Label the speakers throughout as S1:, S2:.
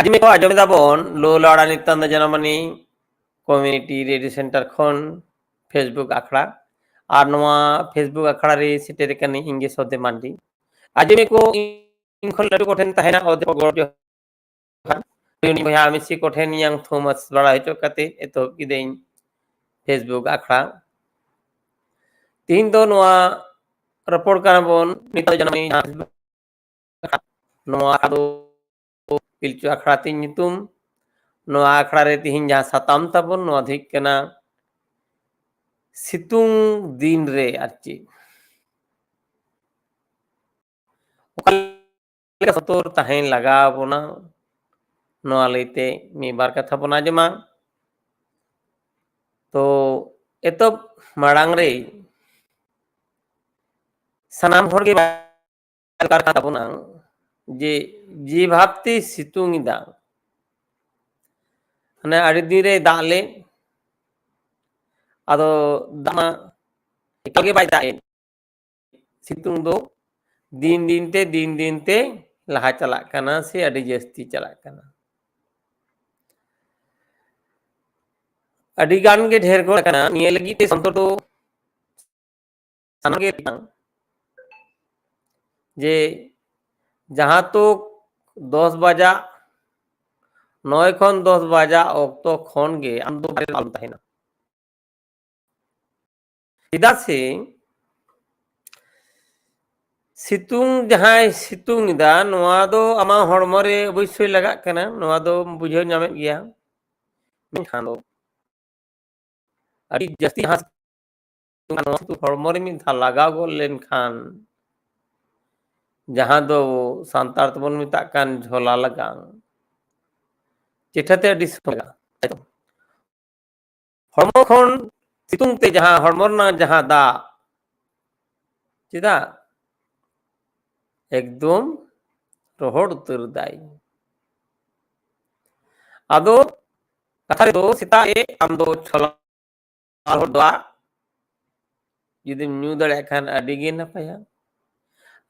S1: ᱟᱡᱢᱮ ᱠᱚ ᱟᱸᱡᱚᱢ ᱫᱟᱵᱚᱱ ᱞᱚ ᱞᱟᱲᱟ ᱱᱤᱛᱟᱱ ᱡᱟᱱᱟᱢᱟᱱᱤ ᱠᱚᱢᱤᱭᱩᱱᱤᱴᱤ ᱨᱮᱰᱤᱭᱳ ᱥᱮᱱᱴᱟᱨ ᱠᱷᱚᱱ ᱯᱷᱮᱥᱵᱩᱠ ᱟᱠᱷᱲᱟ ᱟᱨ ᱱᱚᱣᱟ ᱯᱷᱮᱥᱵᱩᱠ ᱟᱠᱷᱲᱟ ᱨᱮ ᱥᱮᱴᱮᱨ ᱠᱟᱱᱟ ᱤᱝᱜᱮ ᱥᱚᱫᱮ ᱢᱟᱱᱰᱤ ᱟᱡᱢᱮ ᱠᱚ ᱤᱧ ᱠᱷᱚᱱ ᱞᱟᱹᱴᱩ ᱠᱚᱴᱷᱮᱱ ᱛᱟᱦᱮᱱᱟ ᱚᱫᱮ ᱜᱚᱲᱚ ᱩᱱᱤ ᱵᱚᱭᱦᱟ ᱟᱢᱤᱥᱤ ᱠᱚᱴᱷᱮᱱ ᱤᱧᱟᱹᱝ ᱛᱷᱩᱢᱟᱥ ᱵᱟᱲᱟ ᱦᱚᱪᱚ ᱠᱟᱛᱮ ᱮᱛᱚᱦᱚᱵ ᱠᱤᱫᱟᱹᱧ ᱯᱷᱮᱥᱵᱩᱠ ᱟᱠᱷᱲᱟ ᱛᱤᱦᱤᱧ ᱫᱚ ᱱᱚᱣᱟ ᱨᱚᱯᱚᱲ ᱠᱟᱱᱟ ᱵᱚᱱ ᱱᱤᱛᱚᱜ ᱡᱟᱱᱟᱢ ᱱᱚᱣᱟ ᱫᱚ ᱯᱤᱞᱪᱩ ᱟᱠᱷᱲᱟ ᱛᱤᱧ ᱧᱩᱛᱩᱢ ᱱᱚᱣᱟ ᱟᱠᱷᱲᱟ ᱨᱮ ᱛᱤᱦᱤᱧ ᱡᱟᱦᱟᱸ ᱥᱟᱛᱟᱢ ᱛᱟᱵᱚᱱ ᱱᱚᱣᱟ ᱫᱚ ᱦᱩᱭᱩᱜ ᱠᱟᱱᱟ ᱥᱤᱛᱩᱝ ᱫᱤᱱ ᱨᱮ ᱟᱨ ᱪᱮᱫ ᱚᱠᱟ ᱞᱮᱠᱟ ᱥᱚᱛᱚᱨ ᱛᱟᱦᱮᱱ ᱞᱟᱜᱟᱣ ᱵᱚᱱᱟ ᱱᱚᱣᱟ ᱞᱟᱹᱭᱛᱮ ᱢᱤᱫ ᱵᱟᱨ ᱠᱟᱛᱷᱟ ᱵᱚᱱ ᱟᱸᱡᱚᱢᱟ ᱛᱚ ᱮᱛᱚᱵ ᱢᱟᱲᱟᱝ ᱨᱮ ᱥᱟᱱᱟᱢ ᱦᱚᱲ ᱜᱮ ᱛᱟᱵᱚᱱᱟ যে যে ভাবতে সিতুঙি দাং মানে আড়ি রে দালে আদো দামা একাগে বাই দায়ে সিতুং দো দিন দিন তে দিন দিন তে লাহা চালাক কানা সে আড়ি জাস্তি চালাক কানা আড়ি গান গে ঢের গো কানা নিয়ে লাগি তে সন্তর তো সানগে যে जहाँ तो दस बजा नय खन दस बजा अक्तो खन गे आम दो बारे आलम तहना ᱪᱮᱫᱟᱜ ᱥᱮ ᱥᱤᱛᱩᱝ ᱡᱟᱦᱟᱸᱭ ᱥᱤᱛᱩᱝ ᱮᱫᱟ ᱱᱚᱣᱟ ᱫᱚ ᱟᱢᱟᱜ ᱦᱚᱲᱢᱚ ᱨᱮ ᱚᱵᱚᱥᱥᱳᱭ ᱞᱟᱜᱟᱜ ᱠᱟᱱᱟ ᱱᱚᱣᱟ ᱫᱚ ᱵᱩᱡᱷᱟᱹᱣ ᱧᱟᱢᱮᱫ ᱜᱮᱭᱟ ᱢᱮᱱᱠᱷᱟᱱ ᱫᱚ ᱟᱹᱰᱤ ᱡᱟᱹᱥᱛᱤ ᱦᱟᱸᱥ ᱱᱚᱣᱟ ᱦᱚᱲᱢᱚ ᱨᱮ ᱢᱤᱫ ᱫᱷᱟᱣ ᱞᱟᱜᱟᱣ ᱜᱚᱫ ᱞᱮᱱᱠᱷᱟᱱ ᱡᱟᱦᱟᱸ ᱫᱚ ᱥᱟᱱᱛᱟᱲ ᱛᱮᱵᱚᱱ ᱢᱮᱛᱟᱜ ᱠᱟᱱ ᱡᱷᱚᱞᱟ ᱞᱟᱜᱟᱝ ᱪᱤᱴᱷᱟᱹᱛᱮ ᱟᱹᱰᱤ ᱥᱚᱞᱟ ᱦᱚᱲᱢᱚ ᱠᱷᱚᱱ ᱥᱤᱛᱩᱝ ᱛᱮ ᱡᱟᱦᱟᱸ ᱦᱚᱲᱢᱚ ᱨᱮᱱᱟᱜ ᱡᱟᱦᱟᱸ ᱫᱟᱜ ᱪᱮᱫᱟᱜ একদম রহর উত্তর দাই আদো কথা ᱫᱚ ᱥᱮᱛᱟᱜ ᱮ ᱟᱢ ᱫᱚ ᱪᱷᱚᱞᱟ ᱟᱨ ᱦᱚᱲ ᱫᱚ ᱡᱩᱫᱤᱢ ᱧᱩ ᱫᱟᱲᱮᱭᱟᱜ ᱠᱷᱟᱱ ᱟᱹᱰᱤ ᱜᱮ ᱱᱟᱯᱟᱭᱟ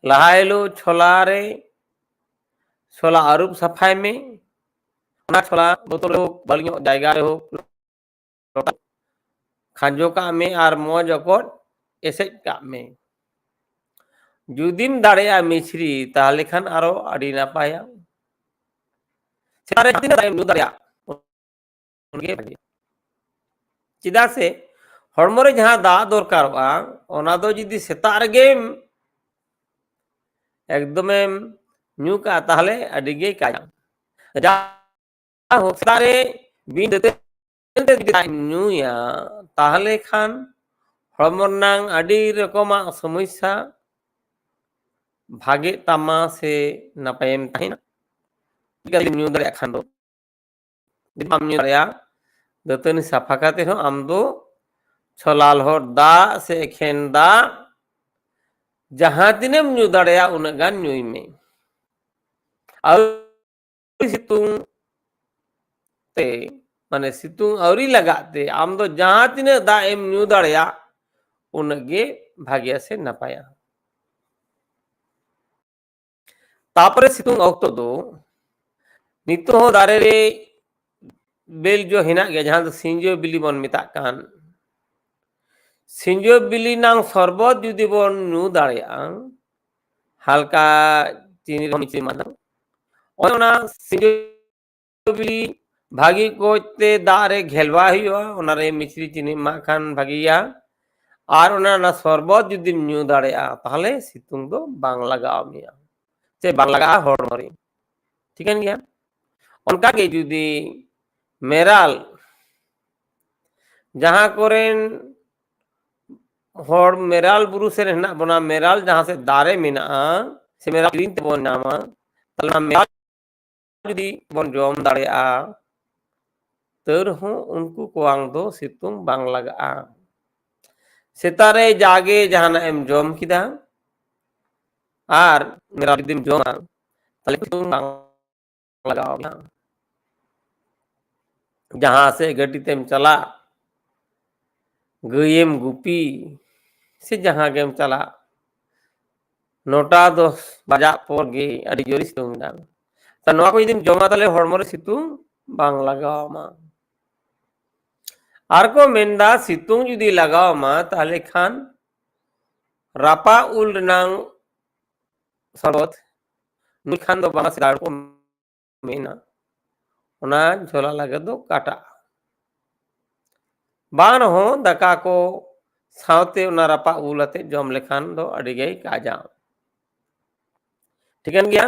S1: लहायलो छोलारे, छोला आरूप सफ़ाई में छोला बोतल हो, बलियो जायगा हो, खांजो का में और मौज अकोट, ऐसे का में। जुदीम दारे दाड़ेया मिश्री ताहले खान आरो अड़ी ना पाया। सारे दिन टाइम नु दाड़ेया उनके चिदा से हड़मो रे जहाँ करवा और ना तो जिदी सितार गेम ᱜᱮ ᱠᱟᱭᱟ ᱡᱟᱦᱟᱸ ᱥᱮᱛᱟᱜ ᱨᱮ ᱵᱤᱱ ᱫᱟᱹᱛᱟᱹᱱᱤ ᱡᱩᱫᱤ ᱫᱟᱜ ᱮᱢ ᱧᱩᱭᱟ ᱛᱟᱦᱚᱞᱮ ᱠᱷᱟᱱ ᱦᱚᱲᱢᱚ ᱨᱮᱱᱟᱜ ᱟᱹᱰᱤ ᱨᱚᱠᱚᱢᱟᱜ ᱥᱚᱢᱚᱥᱥᱟ ᱵᱷᱟᱜᱮᱜ ᱛᱟᱢᱟ ᱥᱮ ᱱᱟᱯᱟᱭᱮᱢ ᱛᱟᱦᱮᱱᱟ ᱪᱤᱠᱟᱹᱛᱮᱢ ᱧᱩ ᱫᱟᱲᱮᱭᱟᱜ ᱠᱷᱟᱱ ᱫᱚ ᱡᱩᱫᱤ ᱵᱟᱢ ᱧᱩ ᱫᱟᱲᱮᱭᱟᱜᱼᱟ ᱫᱟᱹᱛᱟᱹᱱᱤ ᱥᱟᱯᱷᱟ ᱠᱟᱛᱮ ᱦᱚᱸ ᱟᱢ ᱫᱚ ᱪᱷᱚᱞᱟ ᱞᱚᱦᱚᱫ ᱫᱟᱜ ᱥᱮ ᱮᱠᱷᱮᱱ ᱫᱟᱜ ᱡᱟᱦᱟᱸ ᱛᱤᱱᱟᱹᱜ ᱧᱩ ᱫᱟᱲᱮᱭᱟᱜᱼᱟ ᱩᱱᱟᱹᱜ ᱜᱟᱱ ᱧᱩᱭ ᱢᱮ ᱟᱹᱣᱨᱤ ᱥᱤᱛᱩᱝ ᱛᱮ ᱢᱟᱱᱮ ᱥᱤᱛᱩᱝ ᱟᱹᱣᱨᱤ ᱞᱟᱜᱟᱜ ᱛᱮ ᱟᱢ ᱫᱚ ᱡᱟᱦᱟᱸ ᱛᱤᱱᱟᱹᱜ ᱫᱟᱜ ᱮᱢ ᱧᱩ ᱫᱟᱲᱮᱭᱟᱜ ᱩᱱᱟᱹᱜ ᱜᱮ ᱵᱷᱟᱜᱮᱭᱟ ᱥᱮ ᱱᱟᱯᱟᱭᱟ ᱛᱟᱯᱚᱨᱮ ᱥᱤᱛᱩᱝ ᱚᱠᱛᱚ ᱫᱚ ᱱᱤᱛᱚᱜ ᱦᱚᱸ ᱫᱟᱨᱮ ᱨᱮ ᱵᱮᱞ ᱡᱚ ᱦᱮᱱᱟᱜ ᱜᱮᱭᱟ ᱡᱟᱦᱟᱸ ᱫᱚ ᱥᱤᱸᱡᱚ ᱵᱤᱞᱤ ᱵᱚᱱ ᱢᱮᱛᱟᱜ ᱠᱟᱱ সিঞ্জো বিলিনাং সর্ব যুদিব নু দাঁড়ে আং হালকা চিনি নিচে মাদাম অনা সিঞ্জো বিলি ভাগি করতে দাঁড়ে ঘেলবা হইয়া ওনারে মিছরি চিনি মাখান ভাগিয়া আর ওনার না সর্বত যদি নু দাঁড়ে আ তাহলে সিতুং দো বাংলা গাও মিয়া সে বাংলা গা হড় মরি ঠিক আছে গিয়া অনকাকে যদি মেরাল যাহা করেন हर मेराल बुरु से रहना बना, मेराल जहाँ से दारे मिना, से मेरा ग्रीन ते तो तो बोन नामा तलमा मेराल जुदी बन जोम दारे आ, तेर हो उनको कोआंग दो सितुम बांग लगा आ। सितारे जागे जहाँ एम जोम किदा, आर मेरा जुदी जोम तले तो तुम बांग लगाओ जहाँ से गटी तेम चला ᱜᱟᱹᱭᱮᱢ ᱜᱩᱯᱤ ᱥᱮ ᱡᱟᱦᱟᱸ ᱜᱮᱢ ᱪᱟᱞᱟᱜ ᱱᱚᱴᱟ ᱫᱚᱥ ᱵᱟᱡᱟᱜ ᱯᱚᱨ ᱜᱮ ᱟᱹᱰᱤ ᱡᱳᱨ ᱥᱤᱛᱩᱝ ᱫᱟᱢ ᱛᱟ ᱱᱚᱣᱟ ᱠᱚ ᱡᱩᱫᱤᱢ ᱡᱚᱢᱟ ᱛᱟᱦᱞᱮ ᱦᱚᱲᱢᱚ ᱨᱮ ᱥᱤᱛᱩᱝ ᱵᱟᱝ ᱞᱟᱜᱟᱣᱟᱢᱟ ᱟᱨ ᱠᱚ ᱢᱮᱱᱫᱟ ᱥᱤᱛᱩᱝ ᱡᱩᱫᱤ ᱞᱟᱜᱟᱣᱟᱢᱟ ᱛᱟᱦᱞᱮ ᱠᱷᱟᱱ ᱨᱟᱯᱟᱜ ᱩᱞ ᱨᱮᱱᱟᱝ ᱥᱚᱨᱵᱚᱛ ᱱᱩᱭ ᱠᱷᱟᱱ ᱫᱚ ᱵᱟᱝ ᱥᱮᱫᱟᱲ ᱠᱚ ᱢᱮᱱᱟ ᱚᱱᱟ ᱡᱷᱚᱞᱟ ᱞᱟᱜᱟ ᱫᱚ ᱠᱟᱴᱟᱜᱼᱟ ᱵᱟᱝ ᱨᱮᱦᱚᱸ ᱫᱟᱠᱟ ᱠᱚ ᱥᱟᱶᱛᱮ ᱚᱱᱟ ᱨᱟᱯᱟᱜ ᱩᱞ ᱟᱛᱮ ᱡᱚᱢ ᱞᱮᱠᱷᱟᱱ ᱫᱚ ᱟᱹᱰᱤ ᱜᱮ ᱠᱟᱡᱟ ᱴᱷᱤᱠᱟᱹᱱ ᱜᱮᱭᱟ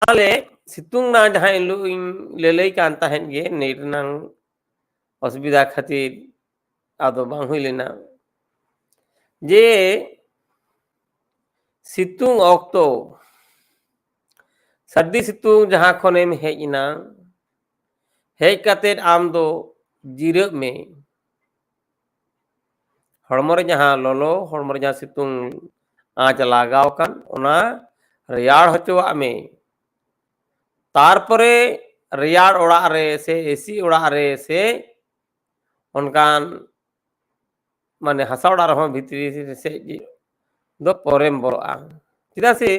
S1: ᱛᱟᱦᱞᱮ ᱥᱤᱛᱩᱝ ᱨᱮᱱᱟᱜ ᱡᱟᱦᱟᱸ ᱦᱤᱞᱳᱜ ᱤᱧ ᱞᱟᱹᱞᱟᱹᱭ ᱠᱟᱱ ᱛᱟᱦᱮᱸᱫ ᱜᱮ ᱱᱮᱴ ᱨᱮᱱᱟᱜ ᱚᱥᱩᱵᱤᱫᱷᱟ ᱠᱷᱟᱹᱛᱤᱨ ᱟᱫᱚ ᱵᱟᱝ ᱦᱩᱭ ᱞᱮᱱᱟ ᱡᱮ ᱥᱤᱛᱩᱝ ᱚᱠᱛᱚ सर्दी सितुंग जहाँ खन हेजना हेज कते आम दो ᱡᱤᱨᱟᱹᱜ ᱢᱮ ᱦᱚᱲᱢᱚ ᱨᱮ ᱡᱟᱦᱟᱸ ᱞᱚᱞᱚ ᱦᱚᱲᱢᱚ ᱨᱮ ᱡᱟᱦᱟᱸ ᱥᱤᱛᱩᱝ আঁচ লাগাও কান ᱚᱱᱟ ᱨᱮᱭᱟᱲ ᱦᱚᱪᱚᱣᱟᱜ ᱢᱮ তারপরে রেয়ার ওড়া রে সে এসি ওড়া রে সে অনকান মানে হাসা ওড়া রহম ভিতরি সে ᱫᱚ ᱯᱚᱨᱮᱢ ᱵᱚᱞᱚᱜᱼᱟ ᱪᱮᱫᱟᱜ ᱥᱮ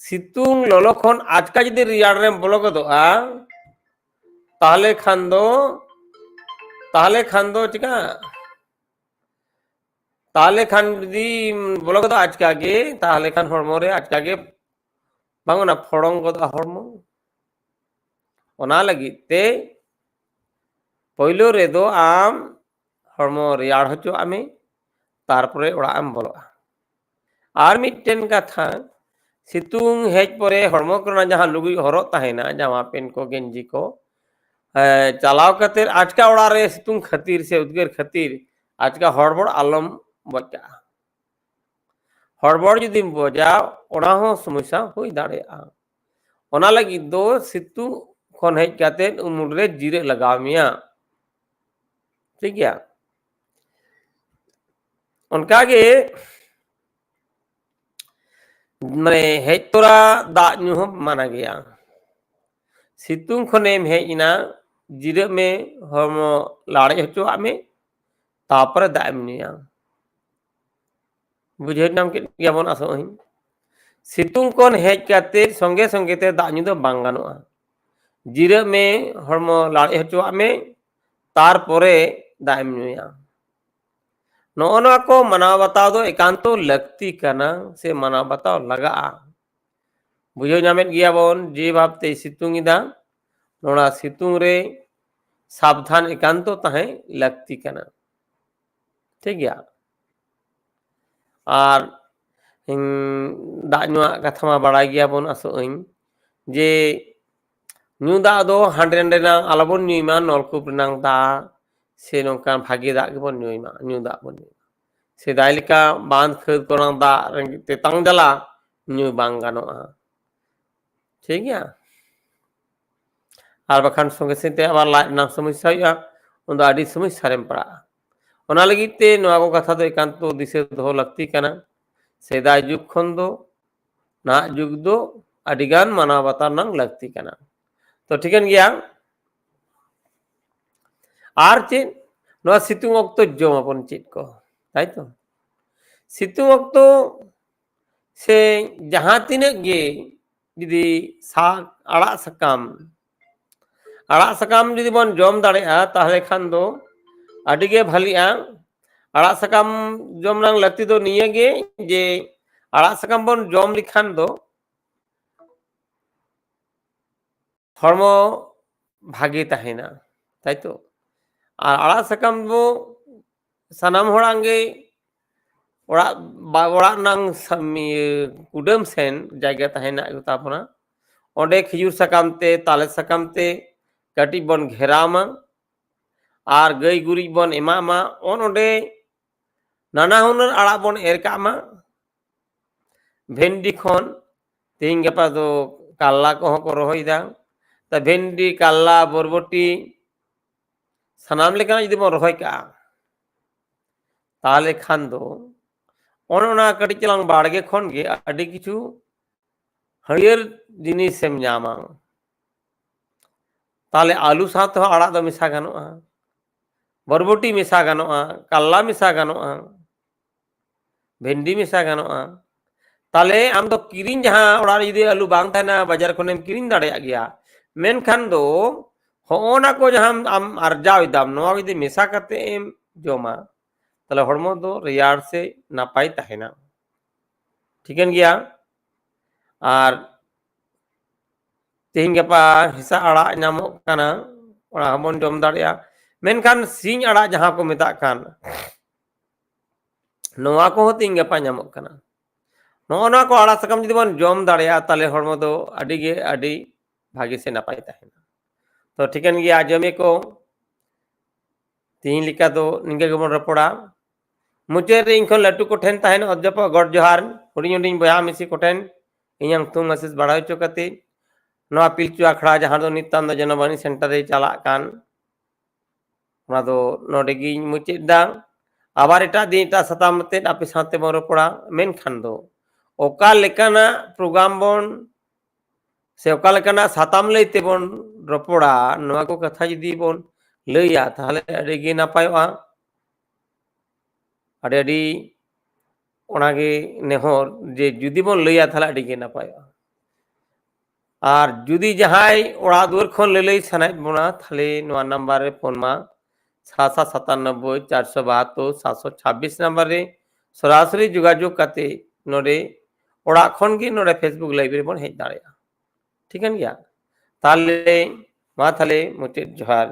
S1: ᱥᱤᱛᱩᱝ ᱞᱚᱞᱚ ᱠᱷᱚᱱ ᱟᱪᱠᱟ ᱡᱩᱫᱤ ᱨᱮᱭᱟᱲ ᱨᱮᱢ ᱵᱚᱞᱚ ᱜᱚᱫᱚᱜᱼᱟ ᱛᱟᱦᱞᱮ ᱠᱷᱟᱱ ᱫᱚ দো তাহলে খান দো চিকা তাহলে খান যদি বলো গদা আজকে আগে তাহলে খান হরমরে আজকে আগে বাংলা না ফড়ং গদা হরম ওনা লাগি তে পয়লো রে দো আম হরম রিয়াড় হচো আমি তারপরে ওড়া আম বলো আর মিটেন কথা सितुंग हेज परे हड़मो करना जहां लुगी हरो तहना जामा पेन को गेंजी को चलाव कर आचका ओर सितुम खतर से उदगर खतर। आचका हर बड़ आलम बचा। हर बड़ जुदीम बजा ओना समस्या हो दाना लगे सितुम हजते उमुरे जिर लगा मेया ठीक है? उनका गे मे हजतरा दागू माना गया। सितुम खन हजना जिरमे हम लाड़े हचुआ में तापर दामनिया बुझे नाम के गेबन आसोहिन सितुम कोन हेज काते संगे संगे ते दानु दो बांगानुआ जिरे में हम लाड़े हचुआ तो में तार परे दामनिया नोना को मना बता दो तो एकांतो लगती कना से मना बताओ लगा। बुझे नाम नामेत गियाबन जे भाबते सितुंगिदा নোড়া সিতুং সাবধান একান্ত তাহে লাগতি কেন ঠিক গিয়া আর দাগ কথা বাড়াই গিয়া বন আসো যে নু দা দো হাঁডে হাঁডে না আলাবন নিউমা নলকূপ নাং দা সে নকান ভাগে দা গেবন নিউমা নিউ দা বন নুইমা সে দাই লেখা বাঁধ খেদ করা দা তেতাং জালা নিউ বাং গানোয়া ঠিক গিয়া বাখান সঙ্গে সঙ্গে আবার লাইট নাম সমস্যা হইয়া উন ᱫᱚ ᱟᱹᱰᱤ সমস্যা ᱨᱮᱢ ᱯᱟᱲᱟᱜᱼᱟ ᱚᱱᱟ ᱞᱟᱹᱜᱤᱫ ᱛᱮ ᱱᱚᱣᱟ ᱠᱚ ᱠᱟᱛᱷᱟ ᱫᱚ ᱮᱠᱟᱱᱛᱚ ᱫᱤᱥᱟᱹ ᱫᱚᱦᱚ ᱞᱟᱹᱠᱛᱤ ᱠᱟᱱᱟ ᱥᱮᱫᱟᱭ ᱡᱩᱜᱽ ᱠᱷᱚᱱ ᱫᱚ ᱱᱟᱦᱟᱜ ᱡᱩᱜᱽ ᱫᱚ ᱟᱹᱰᱤᱜᱟᱱ ᱢᱟᱱᱟᱣ ᱵᱟᱛᱟᱣ ᱨᱮᱱᱟᱜ ᱞᱟᱹᱠᱛᱤ ᱠᱟᱱᱟ ᱛᱚ ᱴᱷᱤᱠᱟᱹᱱ ᱜᱮᱭᱟ আর চেন ᱱᱚᱣᱟ ᱥᱤᱛᱩᱝ ᱚᱠᱛᱚ ᱡᱚᱢᱟᱵᱚᱱ ᱪᱮᱫ ᱠᱚ ᱛᱟᱭᱛᱚ ᱥᱤᱛᱩᱝ ᱚᱠᱛᱚ ᱥᱮ ᱡᱟᱦᱟᱸ ᱛᱤᱱᱟᱹᱜ ᱜᱮ ᱡᱩᱫᱤ ᱥᱟᱠ ᱟᱲᱟᱜ ᱥᱟᱠᱟᱢ ᱟᱲᱟᱜ ᱥᱟᱠᱟᱢ ᱡᱩᱫᱤ ᱵᱚᱱ ᱡᱚᱢ ᱫᱟᱲᱮᱭᱟᱜᱼᱟ ᱛᱟᱦᱞᱮ ᱠᱷᱟᱱ ᱫᱚ ᱟᱹᱰᱤᱜᱮ ᱵᱷᱟᱞᱤᱜᱼᱟ ᱟᱲᱟᱜ ᱥᱟᱠᱟᱢ ᱡᱚᱢ ᱨᱮᱱᱟᱜ ᱞᱟᱹᱠᱛᱤ ᱫᱚ ᱱᱤᱭᱟᱹᱜᱮ ᱡᱮ ᱟᱲᱟᱜ ᱥᱟᱠᱟᱢ ᱵᱚᱱ ᱡᱚᱢ ᱞᱮᱠᱷᱟᱱ ᱫᱚ হরমো ভাগে তাহেনা তাই তো আর আড়াগ সাকাম বো সানাম হড়াঙ্গে ওড়াগ ওড়াগ নাং কুডাম সেন জায়গা তাহেনা তাপনা অঁডে খিজুর সাকামতে তালে সাকামতে ᱠᱟᱹᱴᱤᱡ ᱵᱚᱱ ᱜᱷᱮᱨᱟᱣᱢᱟ ᱟᱨ ᱜᱟᱹᱭ ᱜᱩᱨᱤᱡ ᱵᱚᱱ ᱮᱢᱟᱜᱼᱢᱟ ᱚᱱᱚᱰᱮ ᱱᱟᱱᱟ ᱦᱩᱱᱟᱹᱨ ᱟᱲᱟᱜ ᱵᱚᱱ ᱮᱨ ᱠᱟᱜ ᱢᱟ ᱵᱷᱮᱱᱰᱤ ᱠᱷᱚᱱ ᱛᱮᱦᱮᱧ ᱜᱟᱯᱟ ᱫᱚ ᱠᱟᱞᱞᱟ ᱠᱚᱦᱚᱸ ᱠᱚ ᱨᱚᱦᱚᱭᱮᱫᱟ ᱛᱟ ᱵᱷᱮᱱᱰᱤ ᱠᱟᱞᱞᱟ ᱵᱚᱨᱵᱚᱴᱤ ᱥᱟᱱᱟᱢ ᱞᱮᱠᱟᱱᱟᱜ ᱡᱩᱫᱤ ᱵᱚᱱ ᱨᱚᱦᱚᱭ ᱠᱟᱜᱼᱟ ᱛᱟᱦᱚᱞᱮ ᱠᱷᱟᱱ ᱫᱚ ᱚᱱᱮ ᱚᱱᱟ ᱠᱟᱹᱴᱤᱡ ᱪᱟᱞᱟᱝ ᱵᱟᱲᱜᱮ ᱠᱷᱚᱱ ᱜᱮ ᱟᱹᱰᱤ ᱠᱤᱪᱷᱩ ᱦᱟᱹᱨᱭᱟᱹᱲ ᱡᱤᱱᱤᱥᱮᱢ ᱧᱟᱢᱟ ᱛᱟᱦᱞᱮ ᱟᱹᱞᱩ ᱥᱟᱶ ᱛᱮᱦᱚᱸ ᱟᱲᱟᱜ ᱫᱚ ᱢᱮᱥᱟ ᱜᱟᱱᱚᱜᱼᱟ ᱵᱚᱨᱵᱚᱴᱤ ᱢᱮᱥᱟ ᱜᱟᱱᱚᱜᱼᱟ ᱠᱟᱞᱞᱟ ᱢᱮᱥᱟ ᱜᱟᱱᱚᱜᱼᱟ ᱵᱷᱮᱱᱰᱤ ᱢᱮᱥᱟ ᱜᱟᱱᱚᱜᱼᱟ ᱛᱟᱦᱞᱮ ᱟᱢ ᱫᱚ ᱠᱤᱨᱤᱧ ᱡᱟᱦᱟᱸ ᱚᱲᱟᱜ ᱨᱮ ᱡᱩᱫᱤ ᱟᱹᱞᱩ ᱵᱟᱝ ᱛᱟᱦᱮᱱᱟ ᱵᱟᱡᱟᱨ ᱠᱷᱚᱱᱮᱢ ᱠᱤᱨᱤᱧ ᱫᱟᱲᱮᱭᱟᱜ ᱜᱮᱭᱟ ᱢᱮᱱᱠᱷᱟᱱ ᱫᱚ ᱦᱚᱜᱼᱚᱱᱟ ᱠᱚ ᱡᱟᱦᱟᱸ ᱟᱢ ᱟᱨᱡᱟᱣ ᱮᱫᱟᱢ ᱱᱚᱣᱟ ᱡᱩᱫᱤ ᱢᱮᱥᱟ ᱠᱟᱛᱮᱫ ᱮᱢ ᱡᱚᱢᱟ ᱛᱟᱦᱞᱮ ᱦᱚᱲᱢᱚ ᱫᱚ ᱨᱮᱭᱟᱲ ᱥᱮ ᱱᱟᱯᱟᱭ ᱛᱟᱦᱮᱱᱟ ᱴᱷᱤᱠᱟᱹᱱ ᱜᱮᱭᱟ ᱟᱨ ᱛᱮᱦᱮᱧ ᱜᱟᱯᱟ ᱦᱮᱸᱥᱟ ᱟᱲᱟᱜ ᱧᱟᱢᱚᱜ ᱠᱟᱱᱟ ᱚᱱᱟ ᱦᱚᱸᱵᱚᱱ ᱡᱚᱢ ᱫᱟᱲᱮᱭᱟᱜᱼᱟ ᱢᱮᱱᱠᱷᱟᱱ ᱥᱤᱧ ᱟᱲᱟᱜ ᱡᱟᱦᱟᱸ ᱠᱚ ᱢᱮᱛᱟᱜ ᱠᱟᱱ ᱱᱚᱣᱟ ᱠᱚᱦᱚᱸ ᱛᱮᱦᱮᱧ ᱜᱟᱯᱟ ᱧᱟᱢᱚᱜ ᱠᱟᱱᱟ ᱱᱚᱜᱼᱚ ᱱᱚᱣᱟ ᱠᱚ ᱟᱲᱟᱜ ᱥᱟᱠᱟᱢ ᱡᱩᱫᱤ ᱵᱚᱱ ᱡᱚᱢ ᱫᱟᱲᱮᱭᱟᱜᱼᱟ ᱛᱟᱦᱞᱮ ᱦᱚᱲᱢᱚ ᱫᱚ ᱟᱹᱰᱤᱜᱮ ᱟᱹᱰᱤ ᱵᱷᱟᱜᱮ ᱥᱮ ᱱᱟᱯᱟᱭ ᱛᱟᱦᱮᱱᱟ ᱛᱚ ᱴᱷᱤᱠᱟᱹᱱ ᱜᱮᱭᱟ ᱟᱸᱡᱚᱢᱮ ᱠᱚ ᱛᱮᱦᱮᱧ ᱞᱮᱠᱟ ᱫᱚ ᱱᱤᱝᱠᱟᱹ ᱜᱮᱵᱚᱱ ᱨᱚᱯᱚᱲᱟ ᱢᱩᱪᱟᱹᱫ ᱨᱮ ᱤᱧ ᱠᱷᱚᱱ ᱞᱟᱹᱴᱩ ᱠᱚᱴᱷᱮᱱ ᱛᱟᱦᱮᱱ ᱚᱫᱽᱡᱚᱯᱚ ᱜᱚᱰ ᱡᱚᱦᱟᱨ ᱦᱩᱰᱤᱧ ᱦᱩᱰᱤᱧ ᱵᱚᱭᱦᱟ ᱢᱤᱥᱤ ᱠᱚᱴᱷᱮᱱ ᱤᱧᱟᱹᱜ ᱧᱩᱛᱩᱢ ᱟᱥᱤᱥ ᱵᱟᱲᱟᱭ ᱦᱚᱪᱚ ᱠᱟᱛᱮ ᱱᱚᱣᱟ ᱯᱤᱞᱪᱩ ᱟᱠᱷᱲᱟ ᱡᱟᱦᱟᱸ ᱫᱚ ᱱᱤᱛᱟᱱ ᱫᱚ ᱡᱚᱱᱚᱵᱟᱱᱤ ᱥᱮᱱᱴᱟᱨ ᱨᱮ ᱪᱟᱞᱟᱜ ᱠᱟᱱ ᱚᱱᱟ ᱫᱚ ᱱᱚᱰᱮ ᱜᱤᱧ ᱢᱩᱪᱟᱹᱫ ᱫᱟ ᱟᱵᱟᱨ ᱮᱴᱟᱜ ᱫᱤᱱ ᱮᱴᱟᱜ ᱥᱟᱛᱟᱢ ᱟᱛᱮ ᱟᱯᱮ ᱥᱟᱶᱛᱮ ᱵᱚᱱ ᱨᱚᱯᱚᱲᱟ ᱢᱮᱱᱠᱷᱟᱱ ᱫᱚ ᱚᱠᱟ ᱞᱮᱠᱟᱱᱟᱜ ᱯᱨᱳᱜᱨᱟᱢ ᱵᱚᱱ ᱥᱮ ᱚᱠᱟ ᱞᱮᱠᱟᱱᱟᱜ ᱥᱟᱛᱟᱢ ᱞᱟᱹᱭ ᱛᱮᱵᱚᱱ ᱨᱚᱯᱚᱲᱟ ᱱᱚᱣᱟ ᱠᱚ ᱠᱟᱛᱷᱟ ᱡᱩᱫᱤ ᱵᱚᱱ ᱞᱟᱹᱭᱟ ᱛᱟᱦᱞᱮ ᱟᱹᱰᱤᱜᱮ ᱱᱟᱯᱟᱭᱚᱜᱼᱟ ᱟᱹᱰᱤ ᱟᱹᱰᱤ ᱚᱱᱟᱜᱮ ᱱᱮᱦᱚᱨ ᱡᱮ ᱡᱩᱫᱤ ᱵᱚᱱ ᱞᱟᱹᱭᱟ ᱛᱟᱦᱞᱮ ᱟᱹᱰᱤᱜᱮ ᱱᱟᱯᱟᱭᱚᱜᱼᱟ ᱟᱨ ᱡᱩᱫᱤ ᱡᱟᱦᱟᱸᱭ ᱚᱲᱟᱜ ᱫᱩᱣᱟᱹᱨ ᱠᱷᱚᱱ ᱞᱟᱹᱞᱟᱹᱭ ᱥᱟᱱᱟᱭᱮᱫ ᱵᱚᱱᱟ ᱛᱟᱦᱞᱮ ᱱᱚᱣᱟ ᱱᱟᱢᱵᱟᱨ ᱨᱮ ᱯᱷᱳᱱ ᱢᱟ ᱥᱟᱛᱥᱚ ᱥᱟᱛᱟᱱᱚᱵᱵᱳᱭ ᱪᱟᱨᱥᱚ ᱵᱟᱦᱟᱛᱛᱳᱨ ᱥᱟᱛᱥᱚ ᱪᱷᱟᱵᱵᱤᱥ ᱱᱟᱢᱵᱟᱨ ᱨᱮ ᱥᱚᱨᱟᱥᱚᱨᱤ ᱡᱳᱜᱟᱡᱳᱜᱽ ᱠᱟᱛᱮ ᱱᱚᱰᱮ ᱚᱲᱟᱜ ᱠᱷᱚᱱ ᱜᱮ ᱱᱚᱰᱮ ᱯᱷᱮᱥᱵᱩᱠ ᱞᱟᱭᱤᱵ ᱨᱮᱵᱚᱱ ᱦᱮᱡ ᱫᱟᱲᱮᱭᱟᱜᱼᱟ ᱴᱷᱤᱠᱟᱹᱱ ᱜᱮᱭᱟ ᱛᱟᱦᱞᱮ ᱢᱟ ᱛᱟᱦᱞᱮ ᱢᱩᱪᱟᱹᱫ ᱡᱚᱦᱟᱨ